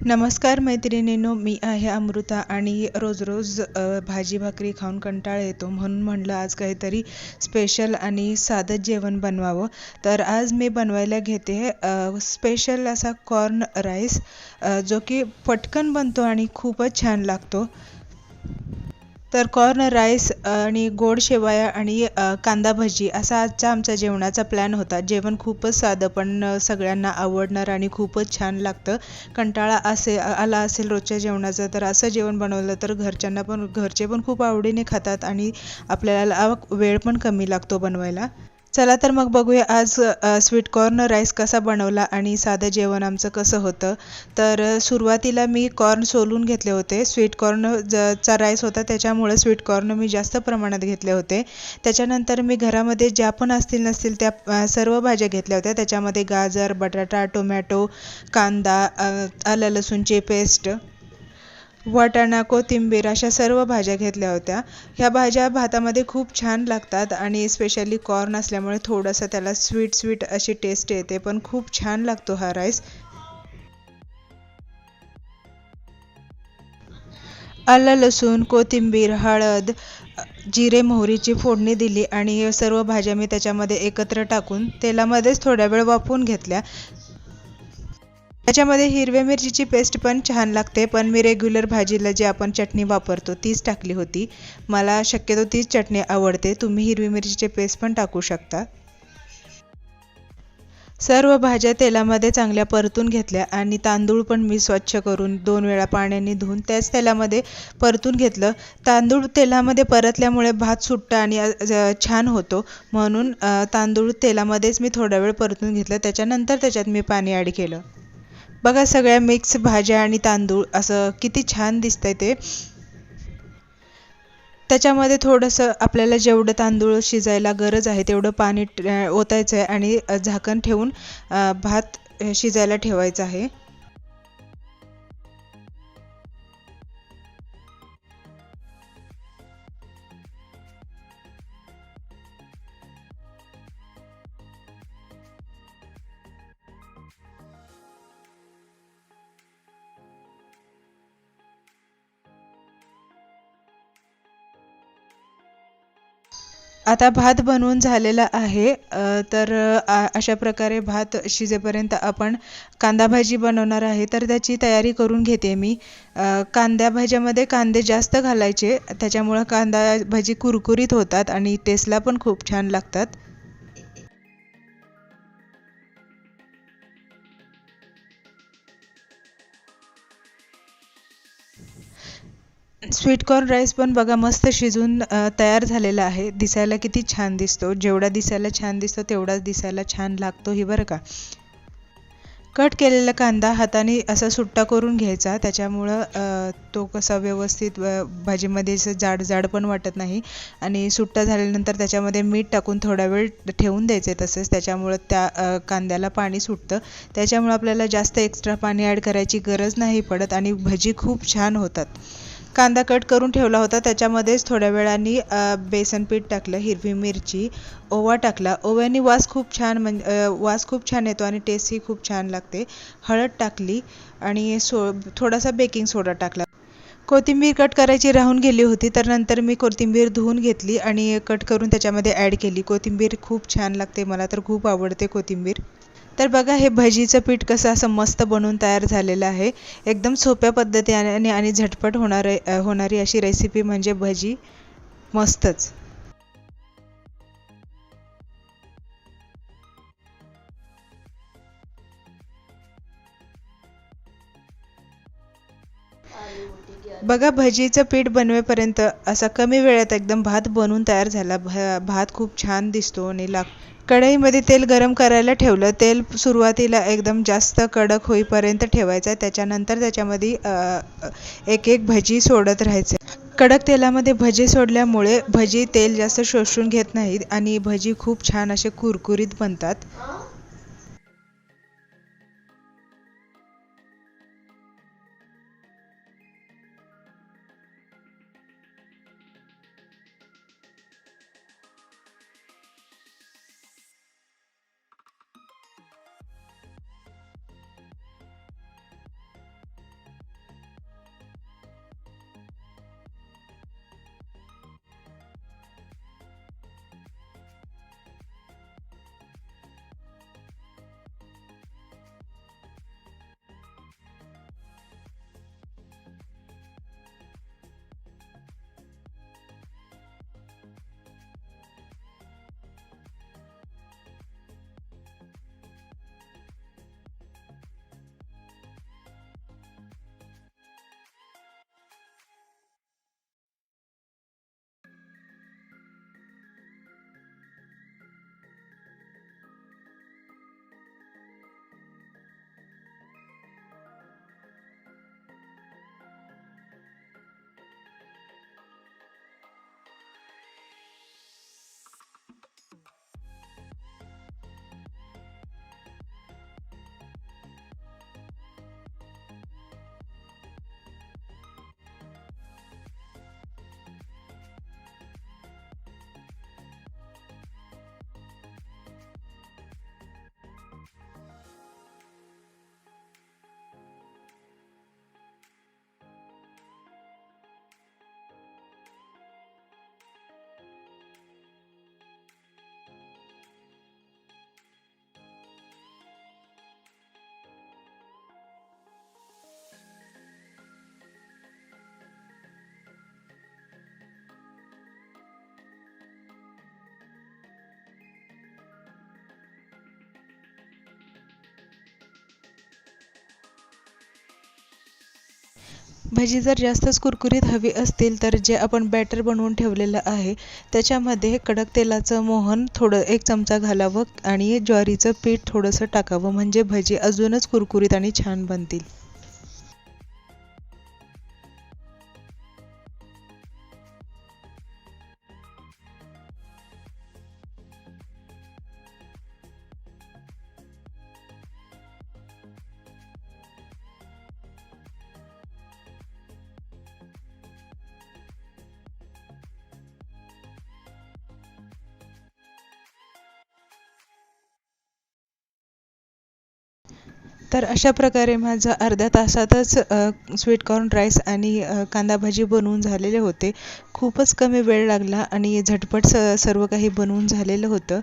नमस्कार मैत्रिणींनो मी आहे अमृता आणि रोज रोज भाजी भाकरी खाऊन कंटाळा येतो. म्हणून म्हणलं आज काहीतरी स्पेशल आणि साधं जेवण बनवावं. तर आज मी बनवायला घेते स्पेशल असा कॉर्न राईस जो की पटकन बनतो आणि खूपच छान लागतो. तर कॉर्न राईस आणि गोड शेवया आणि कांदा भजी असा आजचा आमचा जेवणाचा प्लॅन होता. जेवण खूपच साधं पण सगळ्यांना आवडणार आणि खूपच छान लागतं. कंटाळा असे आला असेल रोजच्या जेवणाचा तर असं जेवण बनवलं तर घरच्यांना पण घरचे पण खूप आवडीने खातात आणि आपल्याला वेळ पण कमी लागतो बनवायला. चला तर मग बघूया आज स्वीट कॉर्न राईस कसा बनवला आणि साधं जेवण आमचं कसं होतं. तर सुरुवातीला मी कॉर्न सोलून घेतले होते. स्वीट कॉर्न चा राईस होता त्याच्यामुळे स्वीट कॉर्न मी जास्त प्रमाणात घेतले होते. त्याच्यानंतर मी घरामध्ये ज्या पण असतील नसतील त्या सर्व भाज्या घेतल्या होत्या. त्याच्यामध्ये गाजर बटाटा टोमॅटो कांदा आलं लसूणची पेस्ट वाटाणा कोथिंबीर अशा सर्व भाज्या घेतल्या होत्या. ह्या भाज्या भातामध्ये खूप छान लागतात आणि स्पेशली कॉर्न असल्यामुळे थोडंसं त्याला स्वीट स्वीट अशी टेस्ट येते पण खूप छान लागतो हा राईस आलं लसूण कोथिंबीर हळद जिरे मोहरीची फोडणी दिली आणि सर्व भाज्या मी त्याच्यामध्ये एकत्र टाकून तेलामध्येच थोड्या वेळ वाफवून घेतल्या. त्याच्यामध्ये हिरव्या मिरचीची पेस्ट पण छान लागते पण मी रेग्युलर भाजीला जी आपण चटणी वापरतो तीच टाकली होती. मला शक्यतो तीच चटणी आवडते. तुम्ही हिरवी मिरचीची पेस्ट पण टाकू शकता. सर्व भाज्या तेलामध्ये चांगल्या परतून घेतल्या आणि तांदूळ पण मी स्वच्छ करून दोन वेळा पाण्याने धुवून त्याच तेलामध्ये परतून घेतलं. तांदूळ तेलामध्ये परतल्यामुळे भात सुट्टा आणि छान होतो. म्हणून तांदूळ तेलामध्येच मी थोडा वेळ परतून घेतलं. त्याच्यानंतर त्याच्यात मी पाणी ॲड केलं. बघा सगळ्या मिक्स भाज्या आणि तांदूळ असं किती छान दिसतंय ते. त्याच्यामध्ये थोडंसं आपल्याला जेवढं तांदूळ शिजायला गरज आहे तेवढं पाणी ओतायचं आहे आणि झाकण ठेवून भात शिजायला ठेवायचं आहे. आता भात बनवून झालेला आहे. तर अशा प्रकारे भात शिजेपर्यंत आपण कांदा भाजी बनवणार आहे. तर त्याची तयारी करून घेते मी. कांद्या भाज्यामध्ये कांदे जास्त घालायचे. त्याच्यामुळं कांदा भाजी कुरकुरीत होतात आणि टेस्टला पण खूप छान लागतात. स्वीट कॉर्न राईस पण बघा मस्त शिजून तयार झालेला आहे. दिसायला किती छान दिसतो. जेवढा दिसायला छान दिसतो तेवढाच दिसायला छान लागतोही बरं का? कट केलेला कांदा हाताने असा सुट्टा करून घ्यायचा. त्याच्यामुळं तो कसा व्यवस्थित भाजीमध्ये असं जाड जाड पण वाटत नाही. आणि सुट्टा झाल्यानंतर त्याच्यामध्ये मीठ टाकून थोडा वेळ ठेवून द्यायचे तसंच. त्याच्यामुळं त्या कांद्याला पाणी सुटतं. त्याच्यामुळं आपल्याला जास्त एक्स्ट्रा पाणी ॲड करायची गरज नाही पडत आणि भजी खूप छान होतात. कांदा कट करून ठेवला होता. त्याच्यामध्येच थोड्या वेळाने बेसन पीठ टाकलं हिरवी मिरची ओवा टाकला. ओव्याने वास खूप छान म्हणजे वास खूप छान येतो आणि टेस्टही खूप छान लागते. हळद टाकली आणि सो थोडासा बेकिंग सोडा टाकला. कोथिंबीर कट करायची राहून गेली होती तर नंतर मी कोथिंबीर धुवून घेतली आणि कट करून त्याच्यामध्ये ॲड केली. कोथिंबीर खूप छान लागते मला तर खूप आवडते कोथिंबीर. तर बघा हे भजीचं पीठ कसं असं मस्त बनवून तयार झालेलं आहे. एकदम सोप्या पद्धतीने आणि झटपट होणार होणारी अशी रेसिपी म्हणजे भजी. मस्तच. बघा भजीचं पीठ बनवेपर्यंत असा कमी वेळात एकदम भात बनवून तयार झाला. भात खूप छान दिसतो आणि लाग कढईमध्ये तेल गरम करायला ठेवलं. तेल सुरुवातीला एकदम जास्त कडक होईपर्यंत ठेवायचं. त्याच्यानंतर त्याच्यामध्ये एक एक भजी सोडत राहायचे. कडक तेलामध्ये भजी सोडल्यामुळे भजी तेल जास्त शोषून घेत नाहीत आणि भजी खूप छान असे कुरकुरीत बनतात. भजी जर जास्तच कुरकुरीत हवी असतील तर जे आपण बॅटर बनवून ठेवलेलं आहे त्याच्यामध्ये कडक तेलाचं मोहन थोडं एक चमचा घालावं आणि ज्वारीचं पीठ थोडंसं टाकावं. म्हणजे भजी अजूनच कुरकुरीत आणि छान बनतील. तर अशा प्रकारे माझं अर्ध्या तासातच स्वीटकॉर्न राईस आणि कांदा भाजी बनवून झालेले होते. खूपच कमी वेळ लागला आणि झटपट स सर्व काही बनवून झालेलं होतं.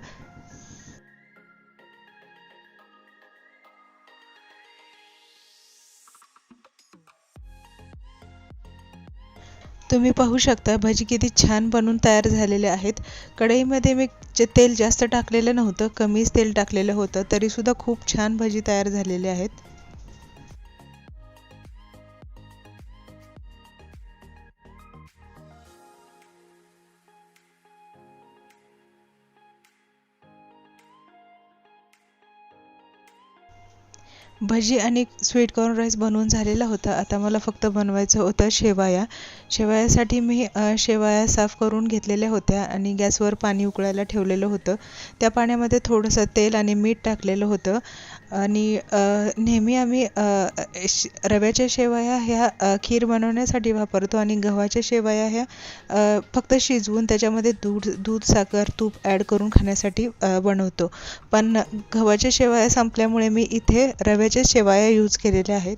तुम्ही पाहू शकता भजी किती छान बनून तयार झालेले आहेत. कढईमध्ये मी जे तेल जास्त टाकलेलं नव्हतं कमीच तेल टाकलेलं होतं तरीसुद्धा खूप छान भजी तयार झालेले आहेत. भजी आणि स्वीट कॉर्न राईस बनवून झालेला होता. आता मला फक्त बनवायचं होतं शेवाया. शेवयासाठी मी शेवाया साफ करून घेतलेल्या होत्या आणि गॅसवर पाणी उकळायला ठेवलेलं होतं. त्या पाण्यामध्ये थोडंसं तेल आणि मीठ टाकलेलं होतं. आणि नेहमी आम्ही रव्याच्या शेवया ह्या खीर बनवण्यासाठी वापरतो आणि गव्हाच्या शेवया ह्या फक्त शिजवून त्याच्यामध्ये दूध दूध साखर तूप ॲड करून खाण्यासाठी बनवतो. पण गव्हाच्या शेवाया संपल्यामुळे मी इथे रव्या रव्याच्या शेवाया यूज केलेल्या आहेत.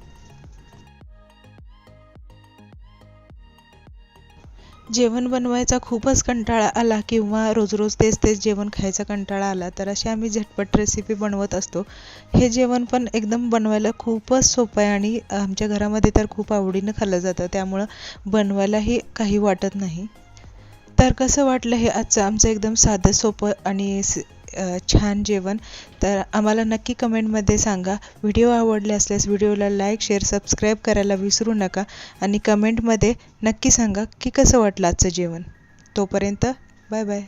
जेवण बनवायचा खूपच कंटाळा आला किंवा रोज रोज तेच तेच जेवण खायचा कंटाळा आला तर अशी आम्ही झटपट रेसिपी बनवत असतो. हे जेवण पण एकदम बनवायला खूपच सोपं आहे आणि आमच्या घरामध्ये तर खूप आवडीनं खाल्लं जातं त्यामुळं बनवायलाही काही वाटत नाही. तर कसं वाटलं हे आजचं आमचं एकदम साधं सोपं आणि छान जेवण. तर आम्हाला नक्की कमेंटमध्ये सांगा. व्हिडिओ आवडले असल्यास व्हिडिओला लाईक शेअर सबस्क्राईब करायला विसरू नका. आणि कमेंटमध्ये नक्की सांगा की कसं वाटलं आजचं जेवण. तोपर्यंत बाय बाय